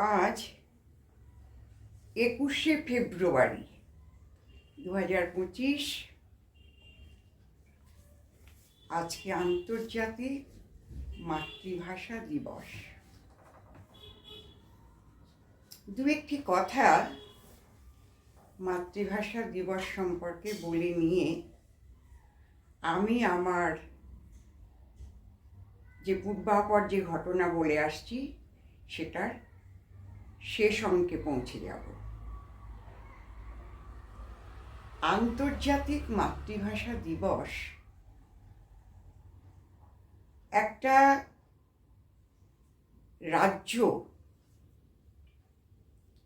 আজ একুশে ফেব্রুয়ারি দু হাজার পঁচিশ। আজকে আন্তর্জাতিক মাতৃভাষা দিবস। দু একটি কথা মাতৃভাষা দিবস সম্পর্কে বলে নিয়ে আমি আমার যে পূর্বাপর যে ঘটনা বলে আসছি, সেটার শেষ অঙ্কে পৌঁছে যাব। আন্তর্জাতিক মাতৃভাষা দিবস একটা রাজ্য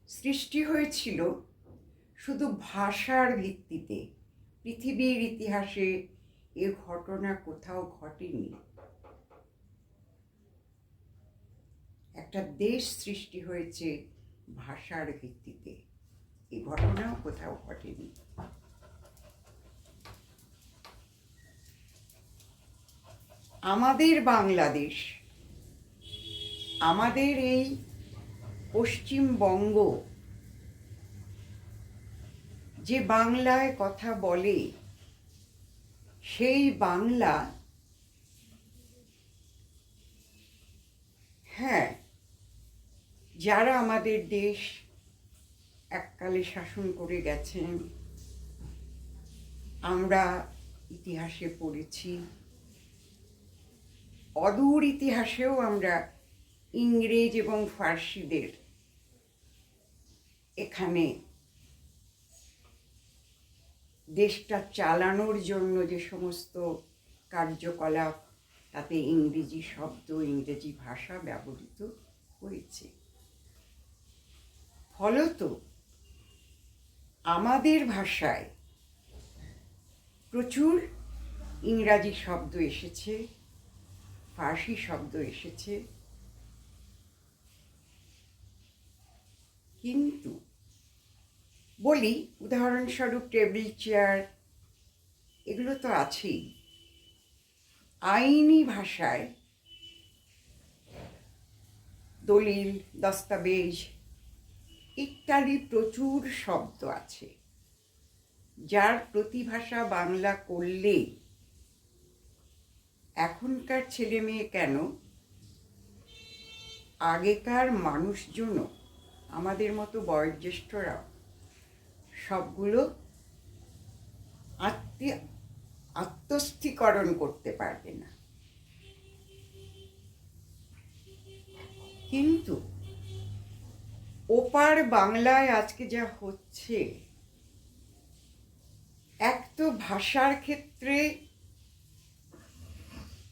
সৃষ্টি হয়েছিল শুধু ভাষার ভিত্তিতে। পৃথিবীর ইতিহাসে এ ঘটনা কোথাও ঘটেনি। একটা দেশ সৃষ্টি হয়েছে ভাষার ভিত্তিতে। এই ঘটনাও কোথাও ঘটেনি। আমাদের বাংলাদেশ, আমাদের এই পশ্চিমবঙ্গ যে বাংলায় কথা বলে, সেই বাংলা হ্যাঁ যারা আমাদের দেশ এককালে শাসন করে গেছেন, আমরা ইতিহাসে পড়েছি। অদূর ইতিহাসেও আমরা ইংরেজ এবং ফার্সিদের এখানে দেশটা চালানোর জন্য যে সমস্ত কার্যকলাপ, তাতে ইংরেজি শব্দ, ইংরেজি ভাষা ব্যবহৃত হয়েছে। ফলত আমাদের ভাষায় প্রচুর ইংরাজি শব্দ এসেছে, ফার্সি শব্দ এসেছে। কিন্তু বলি, উদাহরণস্বরূপ টেবিল, চেয়ার, এগুলো তো আছেই। আইনি ভাষায় দলিল, দস্তাবেজ ইত্যাদি প্রচুর শব্দ আছে। যার প্রতিভাষা বাংলা করলে এখনকার ছেলে মেয়ে কেন? আগেকার মানুষজনও, আমাদের মতো বয়োজ্যেষ্ঠরা সবগুলো আত্মী আত্মস্থীকরণ করতে পারবে না। কিন্তু ওপার বাংলায় আজকে যা হচ্ছে, এক তো ভাষার ক্ষেত্রে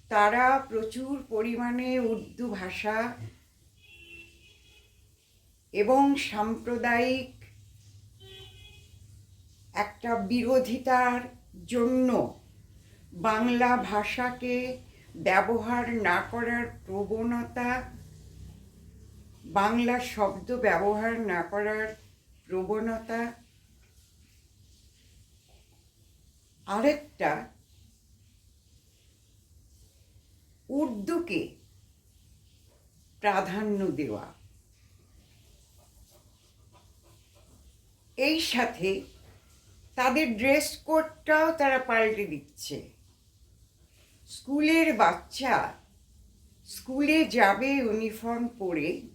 তারা প্রচুর পরিমাণে উর্দু ভাষা এবং সাম্প্রদায়িক একটা বিরোধিতার জন্য বাংলা ভাষাকে ব্যবহার না করার প্রবণতা বাংলা শব্দ ব্যবহার না করার প্রবণতা। আরেকটা, উর্দুকে প্রাধান্য দেওয়া। এই সাথে তাদের ড্রেস কোডটাও তারা পাল্টে দিচ্ছে। স্কুলের বাচ্চা স্কুলে যাবে ইউনিফর্ম পরে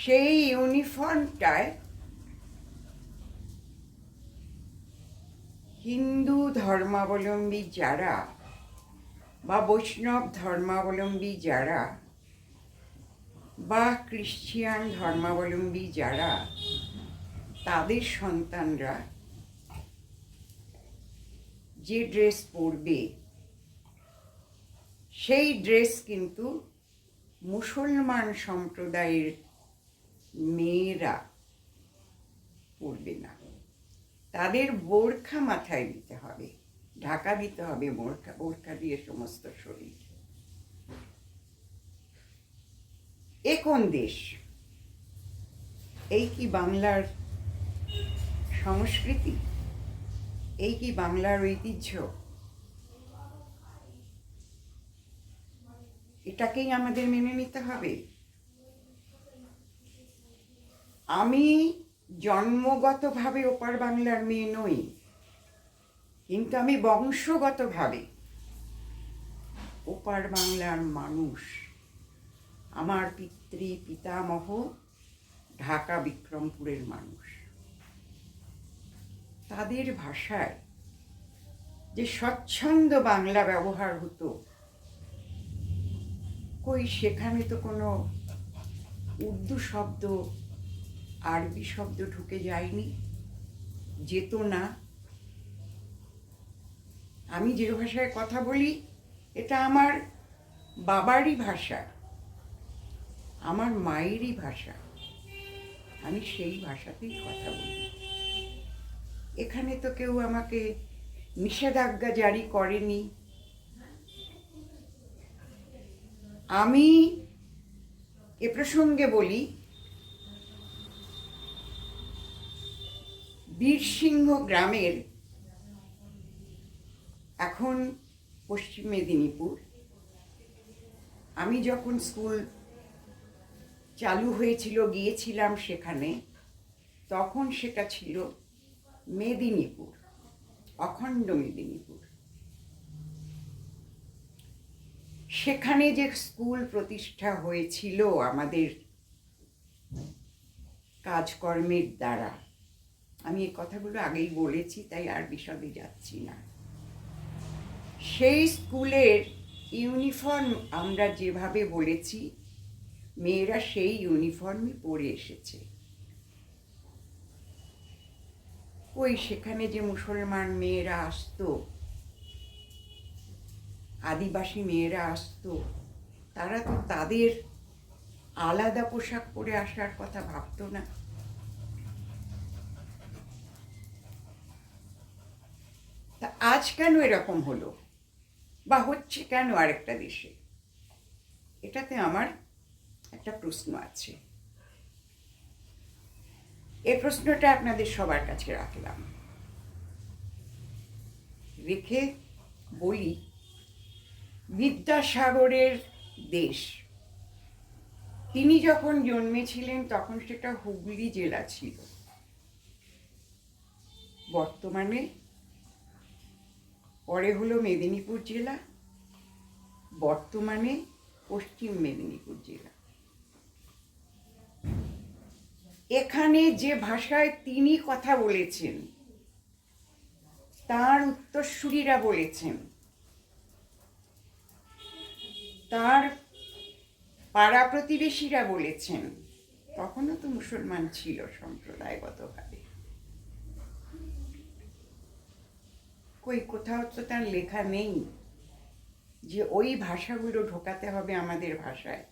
সেই ইউনিফর্মটায় হিন্দু ধর্মাবলম্বী যারা বা বৈষ্ণব ধর্মাবলম্বী যারা বা খ্রিশ্চিয়ান ধর্মাবলম্বী যারা, তাদের সন্তানরা যে ড্রেস পরবে, সেই ড্রেস কিন্তু মুসলমান সম্প্রদায়ের মেয়েরা পড়বে না। তাদের বোরখা মাথায় দিতে হবে। ঢাকা দিতে হবে বোরখা বোরখা দিয়ে সমস্ত শরীর। এ কোন দেশ? এই কি বাংলার সংস্কৃতি? এই কি বাংলার ঐতিহ্য? এটাকেই আমাদের মেনে নিতে হবে। আমি জন্মগতভাবে ওপার বাংলার মেয়ে নই, কিন্তু আমি বংশগতভাবে ওপার বাংলার মানুষ। আমার পিতৃ পিতামহ ঢাকা বিক্রমপুরের মানুষ। তাদের ভাষায় যে স্বচ্ছন্দ বাংলা ব্যবহার হতো, কই সেখানে তো কোনো উর্দু শব্দ আরবি শব্দ ঢুকে যায়নি, যেত না। আমি যে ভাষায় কথা বলি, এটা আমার বাবারই ভাষা, আমার মায়েরই ভাষা। আমি সেই ভাষাতেই কথা বলি। এখানে তো কেউ আমাকে নিষেধাজ্ঞা জারি করেনি। আমি এ প্রসঙ্গে বলি বীরসিংহ গ্রামের এখন পশ্চিম মেদিনীপুর। আমি যখন স্কুল চালু হয়েছিল, গিয়েছিলাম সেখানে, তখন সেটা ছিল মেদিনীপুর, অখণ্ড মেদিনীপুর। সেখানে যে স্কুল প্রতিষ্ঠা হয়েছিল আমাদের কাজকর্মের দ্বারা আমি এই কথাগুলো আগেই বলেছি, তাই আর বিশদে যাচ্ছি না। সেই স্কুলের ইউনিফর্ম আমরা যেভাবে বলেছি, মেয়েরা সেই ইউনিফর্মই পরে এসেছে। ওই সেখানে যে মুসলমান মেয়েরা আসতো, আদিবাসী মেয়েরা আসতো, তারা তো তাদের আলাদা পোশাক পরে আসার কথা ভাবতো না। তা আজ কেন এরকম হলো? বা হচ্ছে কেন আরেকটা দেশে? এটাতে আমার একটা প্রশ্ন আছে। এই প্রশ্নটা আপনাদের সবার কাছে রাখলাম। রেখে বলি, বিদ্যাসাগরের দেশ। তিনি যখন জন্মেছিলেন তখন সেটা হুগলি জেলা ছিল। বর্তমানে পরে হলো মেদিনীপুর জেলা, বর্তমানে পশ্চিম মেদিনীপুর জেলা। এখানে যে ভাষায় তিনি কথা বলেছেন, তার উত্তরসূরিরা বলেছেন, তার পাড়া প্রতিবেশীরা বলেছেন, তখনও তো মুসলমান ছিল সম্প্রদায়গতভাবে। কই, কোথাও তো তার লেখা নেই। যে ওই ভাষাগুলো ঢোকাতে হবে আমাদের ভাষায়।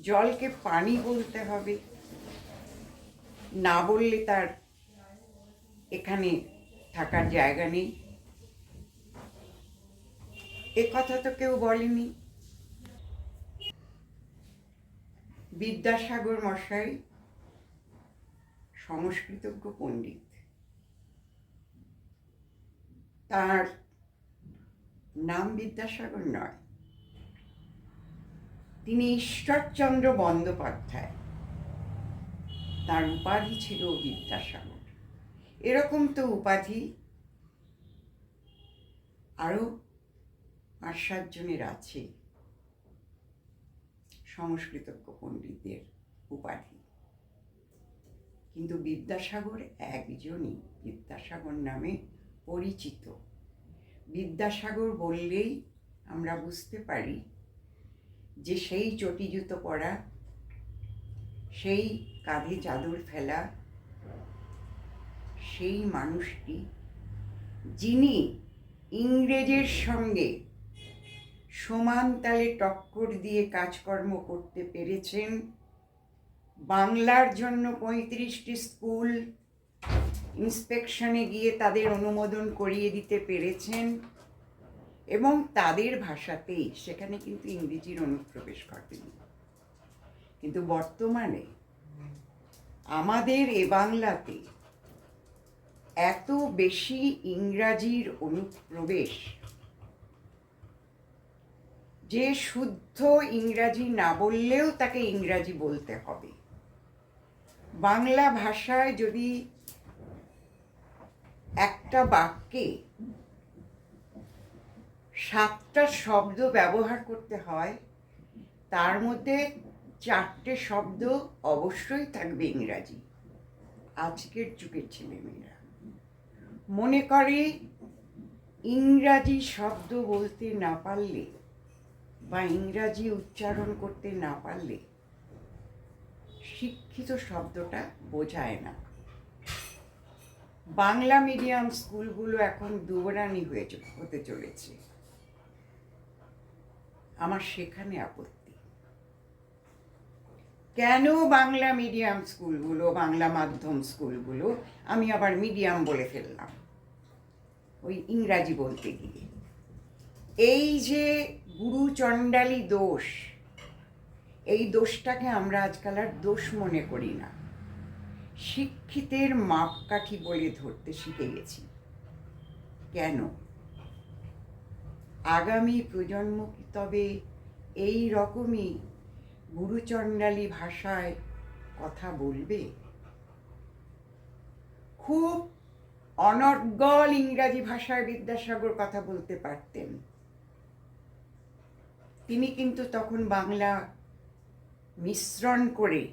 জলকে পানি বলতে হবে। না বললে তার এখানে থাকার জায়গা নেই। এ কথা তো কেউ বলেনি। বিদ্যাসাগর মশাই, সংস্কৃতজ্ঞ পণ্ডিত। তার নাম বিদ্যাসাগর নয়। তিনি ঈশ্বরচন্দ্র বন্দ্যোপাধ্যায়। তার উপাধি ছিল বিদ্যাসাগর। এরকম তো উপাধি আরও পাঁচ সাতজনের আছে। সংস্কৃতজ্ঞ পণ্ডিতদের উপাধি। কিন্তু বিদ্যাসাগর একজনই। বিদ্যাসাগর নামে পরিচিত। বিদ্যাসাগর বললেই আমরা বুঝতে পারি যে সেই চটি জুতো পরা, সেই কাঁধে চাদর ফেলা, সেই মানুষটি যিনি ইংরেজের সঙ্গে সমান তালে টক্কর দিয়ে কাজকর্ম করতে পেরেছেন, বাংলার জন্য পঁয়ত্রিশটি স্কুল ইন্সপেকশনে গিয়ে তাদের অনুমোদন করিয়ে দিতে পেরেছেন এবং তাদের ভাষাতেই সেখানে কিন্তু ইংরেজির অনুপ্রবেশ ঘটেনি। কিন্তু বর্তমানে আমাদের এ বাংলাতে এত বেশি ইংরাজির অনুপ্রবেশ যে শুদ্ধ ইংরাজি না বললেও তাকে ইংরাজি বলতে হবে। বাংলা ভাষায় যদি একটা বাক্যে সাতটা শব্দ ব্যবহার করতে হয়, তার মধ্যে চারটে শব্দ অবশ্যই থাকবে ইংরাজি। আজকের যুগের ছেলেমেয়েরা। মনে করে ইংরাজি শব্দ বলতে না পারলে বা ইংরাজি উচ্চারণ করতে না পারলে শিক্ষিত শব্দটা বোঝায় না। বাংলা মিডিয়াম স্কুলগুলো এখন দুবরানি হয়ে হতে চলেছে। আমার সেখানে আপত্তি। কেন বাংলা মিডিয়াম স্কুলগুলো, বাংলা মাধ্যম স্কুলগুলো আমি আবার মিডিয়াম বলে ফেললাম? ওই ইংরাজি বলতে গিয়ে। এই যে গুরু চণ্ডালী দোষ, এই দোষটাকে আমরা আজকাল আর দোষ মনে করি না। শিক্ষিতের মাপকাঠি বলে ধরতে শিখে গেছি। কেন? আগামী প্রজন্ম তবে এই রকমই গুরুচণ্ডালী ভাষায় কথা বলবে? খুব অনর্গল ইংরাজি ভাষায় বিদ্যাসাগর কথা বলতে পারতেন। তিনি কিন্তু তখন বাংলা মিশ্রণ করে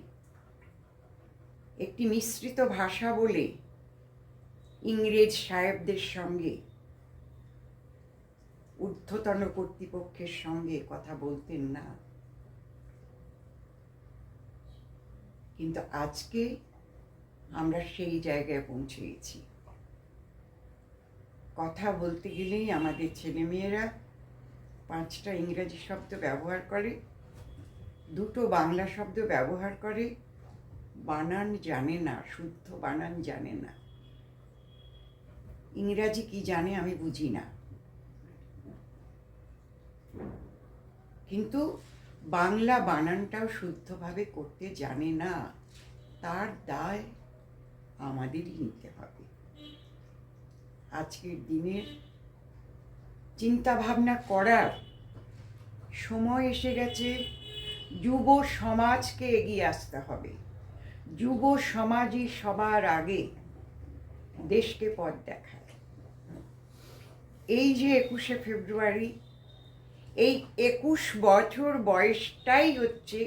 একটি মিশ্রিত ভাষা বলে ইংরেজ সাহেবদের সঙ্গে, ঊর্ধ্বতন কর্তৃপক্ষের সঙ্গে কথা বলতেন না। কিন্তু আজকে আমরা সেই জায়গায় পৌঁছেছি কথা বলতে গেলেই আমাদের ছেলেমেয়েরা পাঁচটা ইংরেজি শব্দ ব্যবহার করে, দুটো বাংলা শব্দ ব্যবহার করে বানান জানে না, শুদ্ধ বানান জানে না। ইংরাজি কি জানে আমি বুঝি না। কিন্তু বাংলা বানানটাও শুদ্ধভাবে করতে জানে না, তার দায় আমাদেরই নিতে হবে। আজকের দিনের চিন্তা ভাবনা করার সময় এসে গেছে, যুব সমাজকে এগিয়ে আসতে হবে। যুব সমাজই সবার আগে দেশকে পথ দেখায়। এই যে একুশে ফেব্রুয়ারি, এই একুশ বছর বয়সটাই হচ্ছে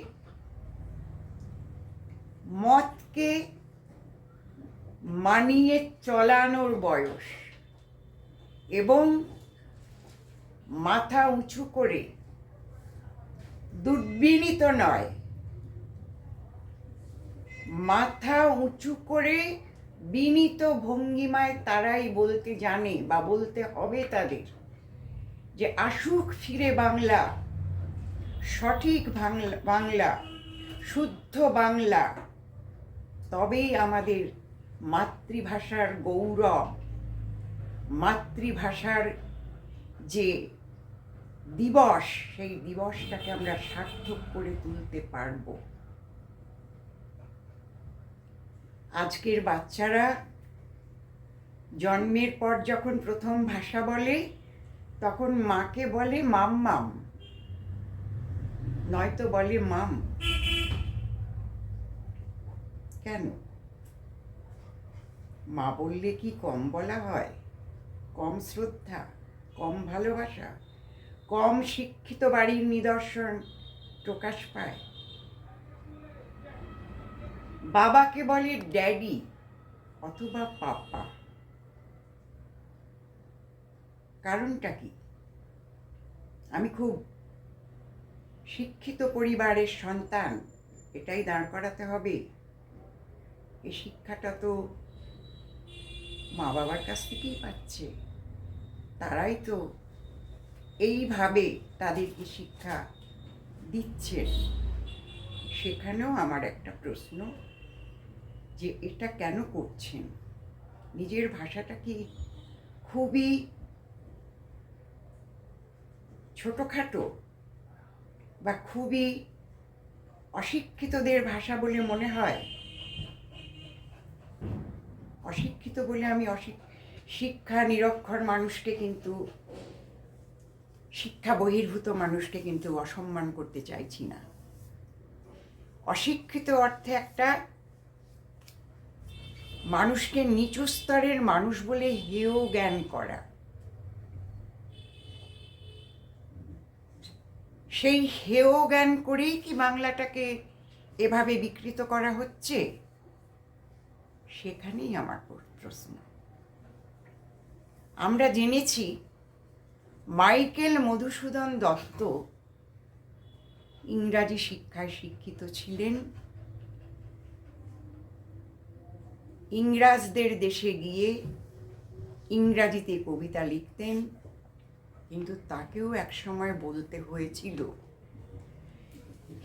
মতকে মানিয়ে চলানোর বয়স এবং মাথা উঁচু করে দুর্বিনীত নয়। মাথা উঁচু করে বিনীত ভঙ্গিমায় তারাই বলতে জানে বা বলতে হবে তাদের যে আসুক ফিরে বাংলা, সঠিক বাংলা বাংলা, শুদ্ধ বাংলা, তবেই আমাদের মাতৃভাষার গৌরব, মাতৃভাষার যে দিবস, সেই দিবসটাকে আমরা সার্থক করে তুলতে পারব। আজকের বাচ্চারা জন্মের পর যখন প্রথম ভাষা বলে, তখন মাকে বলে মাম মাম। নয়তো বলে মাম। কেন? মা বললে কি কম বলা হয়? কম শ্রদ্ধা, কম ভালোবাসা, কম শিক্ষিত বাড়ির নিদর্শন প্রকাশ পায়। বাবাকে বলে ড্যাডি অথবা পাপা। কারণটা কি? আমি খুব শিক্ষিত পরিবারের সন্তান, এটাই দাঁড় করাতে হবে। এই শিক্ষাটা তো মা বাবার কাছ থেকেই পাচ্ছে। তারাই তো এইভাবে তাদেরকে শিক্ষা দিচ্ছেন সেখানেও আমার একটা প্রশ্ন। যে এটা কেন করছেন? নিজের ভাষাটা কি খুবই ছোটোখাটো বা খুবই অশিক্ষিতদের ভাষা বলে মনে হয়? অশিক্ষিত বলে আমি শিক্ষা নিরক্ষর মানুষকে কিন্তু, শিক্ষা বহির্ভূত মানুষকে কিন্তু অসম্মান করতে চাইছি না। অশিক্ষিত অর্থে একটা মানুষকে নিচু স্তরের মানুষ বলে হেয় জ্ঞান করা। সেই হেয় জ্ঞান করেই কি বাংলাটাকে এভাবে বিকৃত করা হচ্ছে? সেখানেই আমার প্রশ্ন। আমরা জেনেছি মাইকেল মধুসূদন দত্ত ইংরাজি শিক্ষায় শিক্ষিত ছিলেন। ইংরাজদের দেশে গিয়ে ইংরাজিতে কবিতা লিখতেন, কিন্তু তাকেও একসময় বলতে হয়েছিল,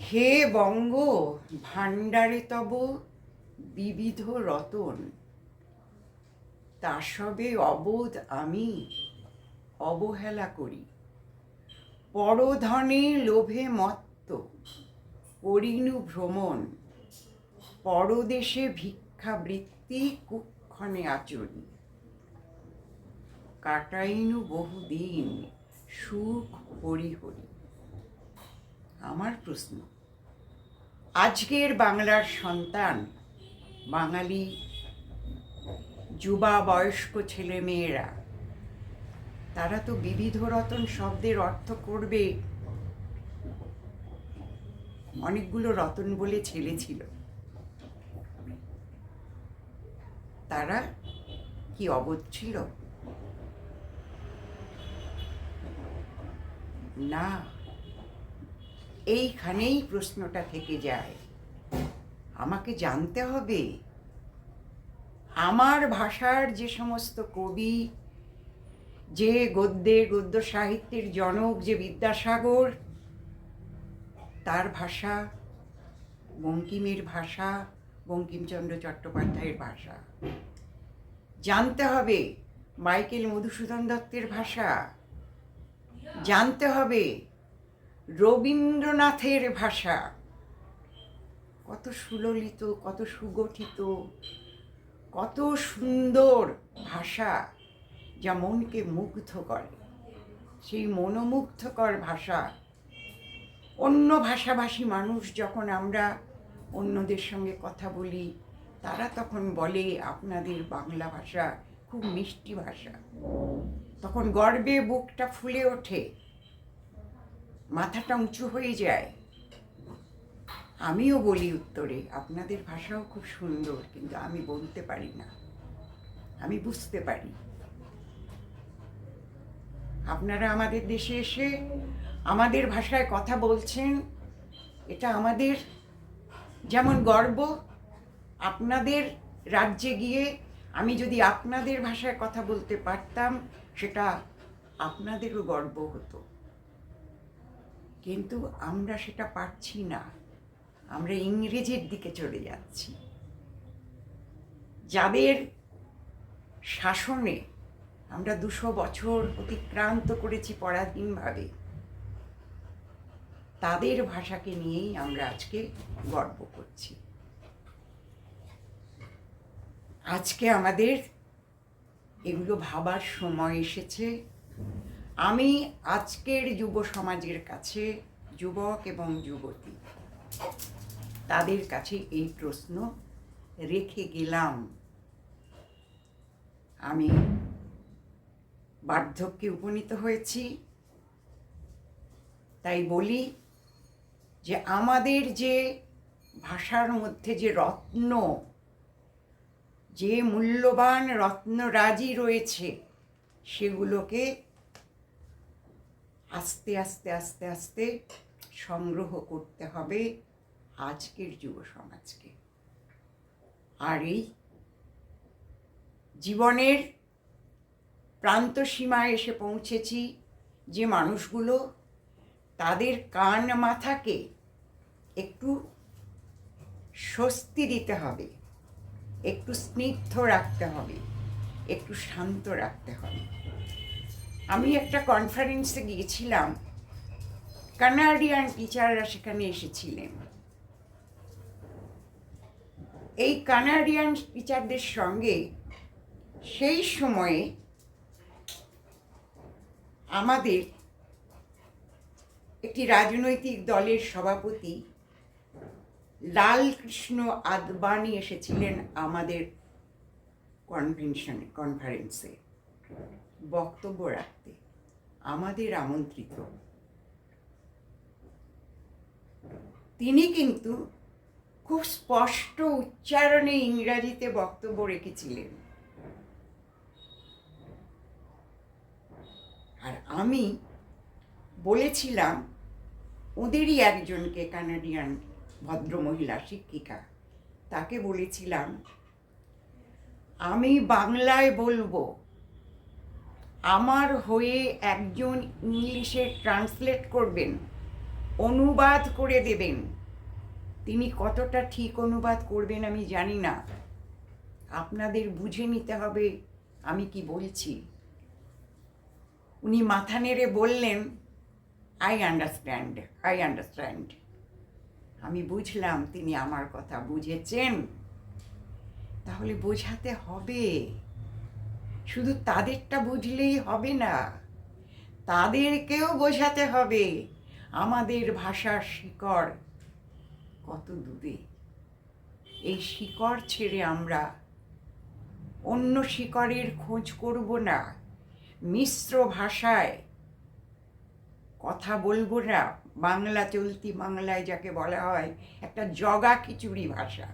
হে বঙ্গ, ভাণ্ডারে তব বিবিধ রতন তা সবে অবোধ আমি অবহেলা করি, পরধনে লোভে মত্ত, করিনু ভ্রমণ, পরদেশে ভিক্ষাবৃত্তি কুক্ষণে আচরি কাটাইনু বহুদিন সুখ হরি হরি আমার প্রশ্ন, আজকের বাংলার সন্তান বাঙালি যুবা বয়স্ক ছেলে মেয়েরা তারা তো বিবিধ রতন শব্দের অর্থ করবে। অনেকগুলো রতন বলে ছেলে ছিল। তারা কি অবোধ ছিল? না, এইখানেই প্রশ্নটা থেকে যায়। আমাকে জানতে হবে। আমার ভাষার যে সমস্ত কবি, যে গদ্যের গদ্য সাহিত্যের জনক, যে বিদ্যাসাগর, তার ভাষা, বঙ্কিমের ভাষা, বঙ্কিমচন্দ্র চট্টোপাধ্যায়ের ভাষা। জানতে হবে মাইকেল মধুসূদন দত্তের ভাষা। জানতে হবে রবীন্দ্রনাথের ভাষা। কত সুললিত, কত সুগঠিত, কত সুন্দর ভাষা যা মনকে মুগ্ধ করে। সেই মনোমুগ্ধকর ভাষা। অন্য ভাষাভাষী মানুষ যখন আমরা অন্যদের সঙ্গে কথা বলি তারা তখন বলে আপনাদের বাংলা ভাষা খুব মিষ্টি ভাষা। তখন গর্বে বুকটা ফুলে ওঠে। মাথাটা উঁচু হয়ে যায়। আমিও বলি উত্তরে, আপনাদের ভাষাও খুব সুন্দর, কিন্তু আমি বলতে পারি না। আমি বুঝতে পারি। আপনারা আমাদের দেশে এসে আমাদের ভাষায় কথা বলছেন, এটা আমাদের যেমন গর্ব আপনাদের রাজ্যে গিয়ে আমি যদি আপনাদের ভাষায় কথা বলতে পারতাম, সেটা আপনাদেরও গর্ব হতো। কিন্তু আমরা সেটা পারছি না। আমরা ইংরেজির দিকে চলে যাচ্ছি। যাদের শাসনে আমরা দুশো বছর অতিক্রান্ত করেছি পরাধীনভাবে, তাদের ভাষাকে নিয়েই আমরা আজকে গর্ব করছি। আজকে আমাদের এগুলো ভাবার সময় এসেছে। আমি আজকের যুব সমাজের কাছে, যুবক এবং যুবতী, তাদের কাছে এই প্রশ্ন রেখে গেলাম। আমি বার্ধক্যে উপনীত হয়েছি। তাই বলি যে আমাদের যে ভাষার মধ্যে যে রত্ন যে মূল্যবান রত্নরাজি রয়েছে, সেগুলোকে আস্তে আস্তে আস্তে আস্তে সংগ্রহ করতে হবে আজকের যুব সমাজকে। আর এই জীবনের প্রান্ত সীমায় এসে পৌঁছেছি যে মানুষগুলো তাদের কান মাথাকে একটু স্বস্তি দিতে হবে। একটু স্নিগ্ধ রাখতে হবে, একটু শান্ত রাখতে হবে। আমি একটা কনফারেন্সে গিয়েছিলাম কানাডিয়ান টিচাররা সেখানে এসেছিলেন। এই কানাডিয়ান টিচারদের সঙ্গে সেই সময়ে আমাদের একটি রাজনৈতিক দলের সভাপতি লালকৃষ্ণ আদবানি এসেছিলেন আমাদের কনভেনশনে কনফারেন্সে বক্তব্য রাখতে, আমাদের আমন্ত্রিত। তিনি কিন্তু খুব স্পষ্ট উচ্চারণে ইংরাজিতে বক্তব্য রেখেছিলেন। আর আমি বলেছিলাম, ওদেরই একজনকে কানাডিয়ান ভদ্রমহিলা শিক্ষিকা, তাকে বলেছিলাম, আমি বাংলায় বলব, আমার হয়ে একজন ইংলিশে ট্রান্সলেট করবেন, অনুবাদ করে দেবেন। তিনি কতটা ঠিক অনুবাদ করবেন আমি জানি না। আপনাদের বুঝে নিতে হবে আমি কি বলছি। উনি মাথা নেড়ে বললেন আই আন্ডারস্ট্যান্ড আই আন্ডারস্ট্যান্ড আমি বুঝলাম তিনি আমার কথা বুঝেছেন। তাহলে বোঝাতে হবে। শুধু তাদেরটা বুঝলেই হবে না, তাদেরকেও বোঝাতে হবে আমাদের ভাষার শিকড় কত দূরে। এই শিকড় ছেড়ে আমরা অন্য শিকড়ের খোঁজ করব না, মিশ্র ভাষায় কথা বলব না, বাংলা চলতি বাংলায় যাকে বলা হয়, একটা জগা খিচুড়ি ভাষা।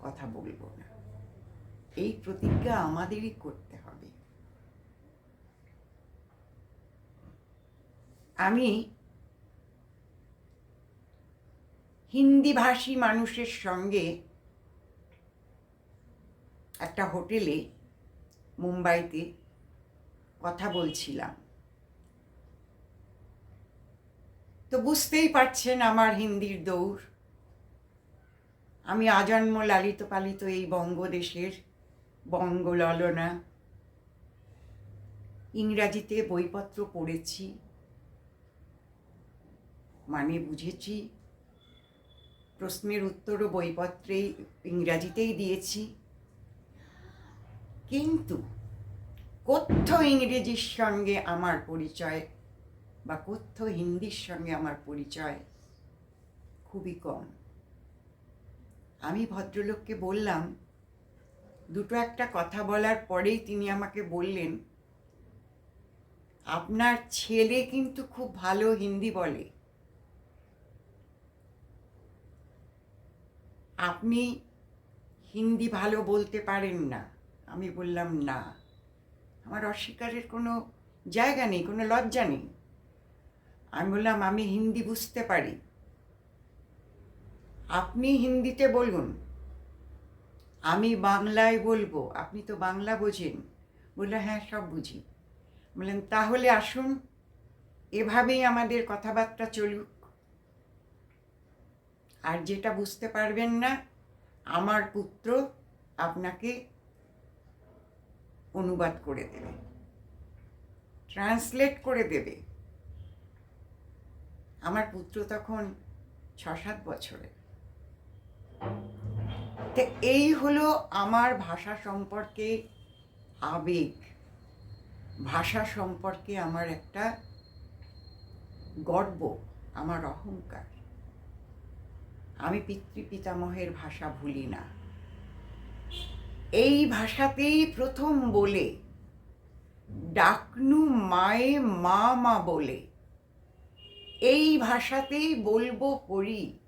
কথা বলব না। এই প্রতিজ্ঞা আমাদেরই করতে হবে। আমি হিন্দিভাষী মানুষের সঙ্গে একটা হোটেলে, মুম্বাইতে কথা বলছিলাম। তো বুঝতেই পারছেন আমার হিন্দির দৌড়। আমি আজন্ম লালিত পালিত এই বঙ্গদেশের বঙ্গললনা। ইংরাজিতে বইপত্র পড়েছি। মানে বুঝেছি। প্রশ্নের উত্তরও বইপত্রে ইংরাজিতেই দিয়েছি। কিন্তু কথ্য ইংরেজির সঙ্গে আমার পরিচয়? বা কথ্য হিন্দির সঙ্গে আমার পরিচয়? খুবই কম। আমি ভদ্রলোককে বললাম, দুটো একটা কথা বলার পরেই তিনি আমাকে বললেন, আপনার ছেলে কিন্তু খুব ভালো হিন্দি বলে। আপনি হিন্দি ভালো বলতে পারেন না। আমি বললাম, না। আমার অস্বীকারের কোনো জায়গা নেই, কোনো লজ্জা নেই। আমি বললাম, আমি হিন্দি বুঝতে পারি। আপনি হিন্দিতে বলুন। আমি বাংলায় বলব। আপনি তো বাংলা বোঝেন। বলল হ্যাঁ সব বুঝি। বললেন, তাহলে আসুন। এভাবেই আমাদের কথাবার্তা চলুক। আর যেটা বুঝতে পারবেন না, আমার পুত্র আপনাকে অনুবাদ করে দেবে। ট্রান্সলেট করে দেবে। আমার পুত্র তখন ছ সাত বছরের। তো এই হলো আমার ভাষা সম্পর্কে আবেগ। ভাষা সম্পর্কে আমার একটা গর্ব, আমার অহংকার। আমি পিতৃ পিতামহের ভাষা ভুলি না। এই ভাষাতেই প্রথম বলে, ডাকনু মায়ে মা মা বলে। এই ভাষাতেই বলব পড়ি,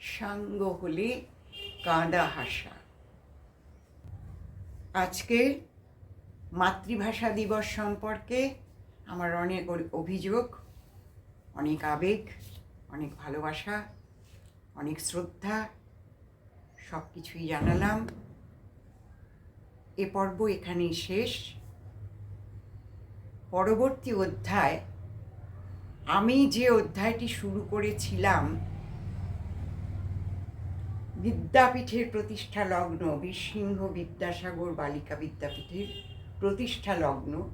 সাঙ্গ হলে কাঁদা হাসা। আজকে মাতৃভাষা দিবস সম্পর্কে আমার অনেক অভিযোগ, অনেক আবেগ, অনেক ভালোবাসা, অনেক শ্রদ্ধা সব কিছুই জানালাম। এ পর্ব এখানেই শেষ। পরবর্তী অধ্যায় আমি যে অধ্যায়টি শুরু করেছিলাম, বিদ্যাপীঠের প্রতিষ্ঠা লগ্ন, বীরসিংহ বিদ্যাসাগর বালিকা বিদ্যাপীঠের প্রতিষ্ঠা লগ্ন,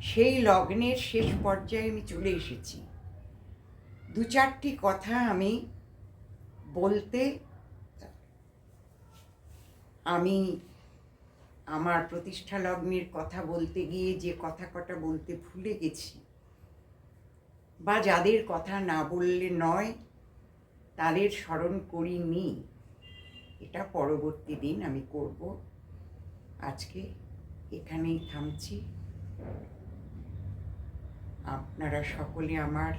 সেই লগ্নের শেষ পর্যায়ে আমি চলে এসেছি। দু চারটি কথা আমি বলতে, আমি আমার প্রতিষ্ঠা লগ্নের কথা বলতে গিয়ে যে কথা কটা বলতে ভুলে গেছি বা যাদের কথা না বললে নয়, তাদের স্মরণ করিনি। এটা পরবর্তী দিন আমি করব। আজকে এখানেই থামছি। আপনারা সকলে আমার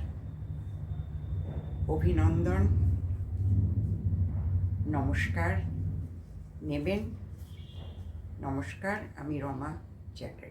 অভিনন্দন। নমস্কার। নেবেন। নমস্কার, আমি রমা চ্যাটার্জি।